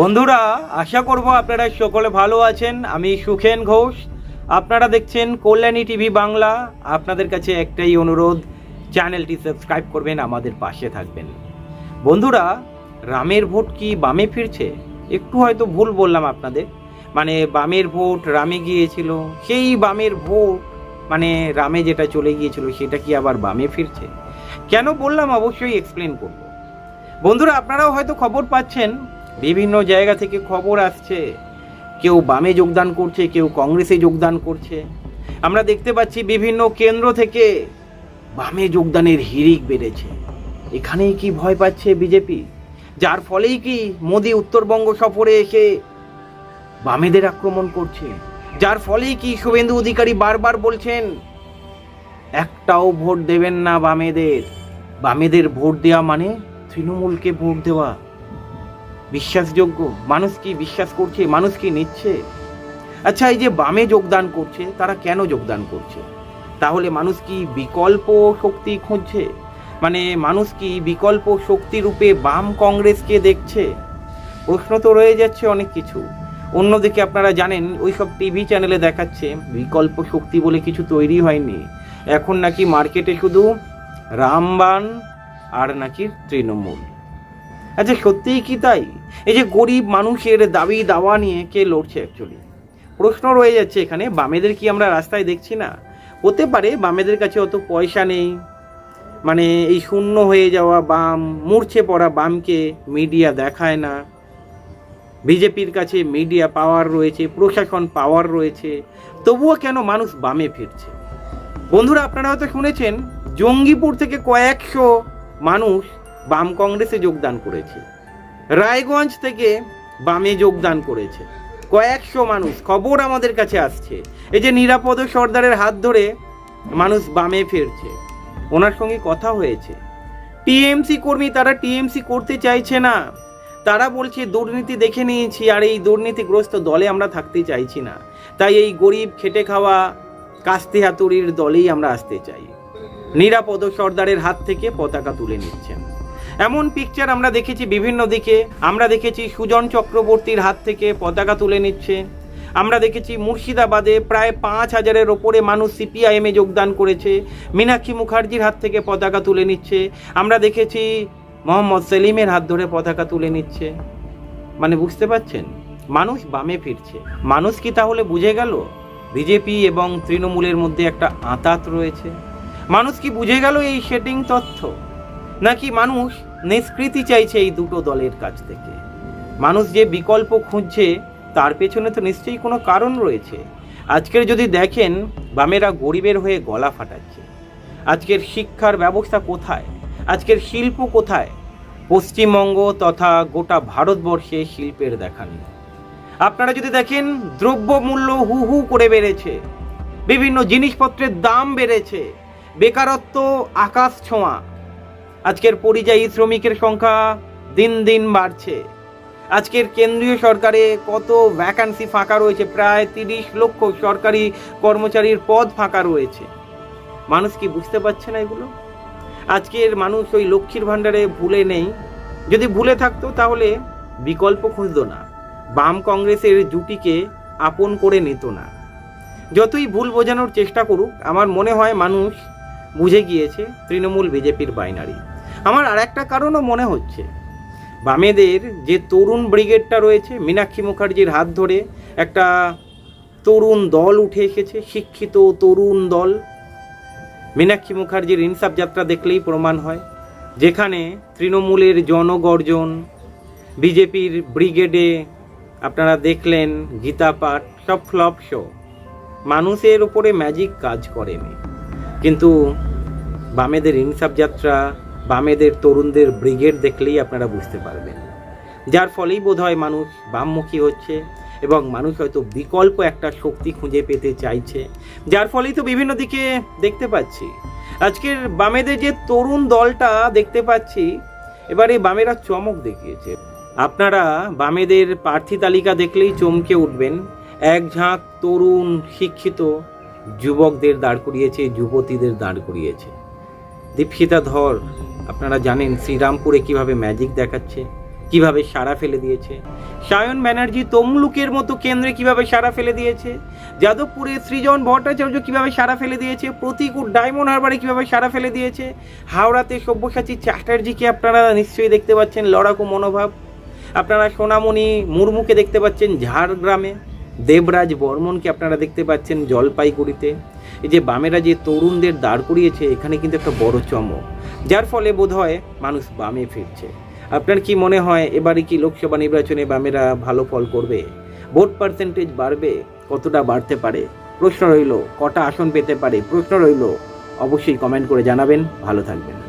বন্ধুরা, আশা করব আপনারা সকলে ভালো আছেন। আমি সুখেন ঘোষ। আপনারা দেখছেন কল্যাণী টিভি বাংলা। আপনাদের কাছে একটাই অনুরোধ, চ্যানেলটি সাবস্ক্রাইব করবেন, আমাদের পাশে থাকবেন। বন্ধুরা, রামের ভোট কি বামে ফিরছে? একটু হয়তো ভুল বললাম আপনাদের। মানে বামের ভোট রামে গিয়েছিল, সেই বামের ভোট মানে রামে যেটা চলে গিয়েছিল, সেটা কি আবার বামে ফিরছে? কেন বললাম অবশ্যই এক্সপ্লেন করব। বন্ধুরা, আপনারাও হয়তো খবর পাচ্ছেন বিভিন্ন জায়গা থেকে খবর আসছে। কেউ বামে যোগদান করছে, কেউ কংগ্রেসে যোগদান করছে। আমরা দেখতে পাচ্ছি বিভিন্ন কেন্দ্র থেকে বামে যোগদানের হিড়িক বেড়েছে। এখানেই কি ভয় পাচ্ছে বিজেপি? যার ফলেই কি মোদী উত্তরবঙ্গ সফরে এসে বামেদের আক্রমণ করছে? যার ফলেই কি শুভেন্দু অধিকারী বারবার বলছেন, একটাও ভোট দেবেন না বামেদের। বামেদের ভোট দেওয়া মানে তৃণমূলকে ভোট দেওয়া। বিশ্বাসযোগ্য? মানুষ কি বিশ্বাস করছে? মানুষ কি নিচ্ছে? আচ্ছা এই যে বামে যোগদান করছে, তারা কেন যোগদান করছে? তাহলে মানুষ কি বিকল্প শক্তি খুঁজছে? মানে মানুষ কি বিকল্প শক্তি রূপে বাম কংগ্রেসকে দেখছে? প্রশ্ন তো রয়ে যাচ্ছে অনেক কিছু। অন্যদিকে আপনারা জানেন ওই সব টিভি চ্যানেলে দেখাচ্ছে, বিকল্প শক্তি বলে কিছু তৈরি হয়নি। এখন নাকি মার্কেটে শুধু রামবান আর নাকি তৃণমূল। আচ্ছা সত্যিই কি তাই? এই যে গরিব মানুষের দাবি দাওয়া নিয়ে কে লড়ছে অ্যাকচুয়ালি প্রশ্ন রয়ে যাচ্ছে এখানে, বামেদের কি আমরা রাস্তায় দেখছি না? হতে পারে বামেদের কাছে অত পয়সা নেই মানে এই শূন্য হয়ে যাওয়া বাম, মূর্ছে পড়া বামকে মিডিয়া দেখায় না। বিজেপির কাছে মিডিয়া পাওয়ার রয়েছে, প্রশাসন পাওয়ার রয়েছে, তবুও কেন মানুষ বামে ফিরছে? বন্ধুরা, আপনারা হয়তো শুনেছেন, জঙ্গিপুর থেকে কয়েকশো মানুষ বাম কংগ্রেসে যোগদান করেছে। রায়গঞ্জ থেকে বামে যোগদান করেছে। কয়েকশো মানুষ, খবর আমাদের কাছে আসছে। এই যে নিরাপদ সর্দারের হাত ধরে মানুষ বামে ফিরছে। ওনার সঙ্গে কথা হয়েছে। টিএমসি কর্মী, তারা টিএমসি করতে চাইছে না। তারা বলছে, দুর্নীতি দেখে নিয়েছি, আর এই দুর্নীতিগ্রস্ত দলে আমরা থাকতে চাইছি না। তাই এই গরিব খেটে খাওয়া কাস্তে হাতুড়ির দলেই আমরা আসতে চাই। নিরাপদ সর্দারের হাত থেকে পতাকা তুলে নিচ্ছেন। এমন পিকচার আমরা দেখেছি বিভিন্ন দিকে। আমরা দেখেছি সুজন চক্রবর্তীর হাত থেকে পতাকা তুলে নিচ্ছে। আমরা দেখেছি মুর্শিদাবাদে প্রায় পাঁচ হাজারের ওপরে মানুষ সিপিআইএমে যোগদান করেছে। মীনাক্ষী মুখার্জির হাত থেকে পতাকা তুলে নিচ্ছে। আমরা দেখেছি মোহাম্মদ সেলিমের হাত ধরে পতাকা তুলে নিচ্ছে। মানে বুঝতে পারছেন? মানুষ বামে ফিরছে। মানুষ কি তাহলে বুঝে গেল? বিজেপি এবং তৃণমূলের মধ্যে একটা আঁতাত রয়েছে। মানুষ কি বুঝে গেল এই সেটিং তথ্য? নাকি মানুষ নিষ্কৃতি চাইছে এই দুটো দলের কাছ থেকে। মানুষ যে বিকল্প খুঁজছে, তার পেছনে তো নিশ্চয়ই কোনো কারণ রয়েছে। আজকের যদি দেখেন, বামেরা গরিবের হয়ে গলা ফাটাচ্ছে। আজকের শিক্ষার ব্যবস্থা কোথায়? আজকের শিল্প কোথায়? পশ্চিমবঙ্গ তথা গোটা ভারতবর্ষে শিল্পের দেখা নেই। আপনারা যদি দেখেন, দ্রব্যমূল্য হু হু করে বেড়েছে। বিভিন্ন জিনিসপত্রের দাম বেড়েছে। বেকারত্ব আকাশ ছোঁয়া। আজকের পরিযায়ী শ্রমিকের সংখ্যা দিন দিন বাড়ছে। আজকের কেন্দ্রীয় সরকারে কত ভ্যাকান্সি ফাঁকা রয়েছে, প্রায় তিরিশ লক্ষ সরকারি কর্মচারীর পদ ফাঁকা রয়েছে। মানুষ কি বুঝতে পারছে না এগুলো? আজকের মানুষ ওই লক্ষ্মীর ভাণ্ডারে ভুলে নেই। যদি ভুলে থাকতো তাহলে বিকল্প খুঁজতো না। বাম কংগ্রেসের জুটিকে আপন করে নিত না। যতই ভুল বোঝানোর চেষ্টা করুক, আমার মনে হয় মানুষ বুঝে গিয়েছে তৃণমূল বিজেপির বাইনারি। আমার আর একটা কারণও মনে হচ্ছে। বামেদের যে তরুণ ব্রিগেডটা রয়েছে, মীনাক্ষী মুখার্জির হাত ধরে একটা তরুণ দল উঠে এসেছে, শিক্ষিত তরুণ দল। মীনাক্ষী মুখার্জির ইনসাফ যাত্রা দেখলেই প্রমাণ হয়, যেখানে তৃণমূলের জনগর্জন, বিজেপির ব্রিগেডে আপনারা দেখলেন গীতা পাঠ, সব ফ্লপ শো। মানুষের উপরে ম্যাজিক কাজ করেনি। কিন্তু বামেদের ইনসাফ যাত্রা, বামেদের তরুণদের ব্রিগেড দেখলেই আপনারা বুঝতে পারবেন। যার ফলেই বোধ হয় মানুষ বামমুখী হচ্ছে এবং মানুষ হয়তো বিকল্প একটা শক্তি খুঁজে পেতে চাইছে। যার ফলেই তো বিভিন্ন দিকে দেখতে পাচ্ছি। আজকের বামেদের যে তরুণ দলটা দেখতে পাচ্ছি, এবারে বামেরা চমক দেখিয়েছে। আপনারা বামেদের প্রার্থী তালিকা দেখলেই চমকে উঠবেন। এক ঝাঁক তরুণ শিক্ষিত যুবকদের দাঁড় করিয়েছে, যুবতীদের দাঁড় করিয়েছে। দীপশিতা ধর, আপনারা জানেন শ্রীরামপুরে কীভাবে ম্যাজিক দেখাচ্ছে, কীভাবে সারা ফেলে দিয়েছে। সায়ন ব্যানার্জি তমলুকের মতো কেন্দ্রে কীভাবে সারা ফেলে দিয়েছে। যাদবপুরে সৃজন ভট্টাচার্য কীভাবে সারা ফেলে দিয়েছে। প্রতিকূল ডায়মন্ড হারবারে কীভাবে সারা ফেলে দিয়েছে। হাওড়াতে সব্যসাচী চ্যাটার্জিকে আপনারা নিশ্চয়ই দেখতে পাচ্ছেন, লড়াকু মনোভাব। আপনারা সোনামণি মুর্মুকে দেখতে পাচ্ছেন ঝাড়গ্রামে। দেবরাজ বর্মনকে আপনারা দেখতে পাচ্ছেন জলপাইগুড়িতে। এই যে বামেরা যে তরুণদের দাঁড় করিয়েছে, এখানে কিন্তু একটা বড় চমক। যার ফলে বোধ হয় মানুষ বামে ফিরছে। আপনার কি মনে হয়, এবারে কি লোকসভা নির্বাচনে বামেরা ভালো ফল করবে? ভোট পার্সেন্টেজ বাড়বে? কতটা বাড়তে পারে? প্রশ্ন রইল, কটা আসন পেতে পারে? প্রশ্ন রইল, অবশ্যই কমেন্ট করে জানাবেন। ভালো থাকবেন।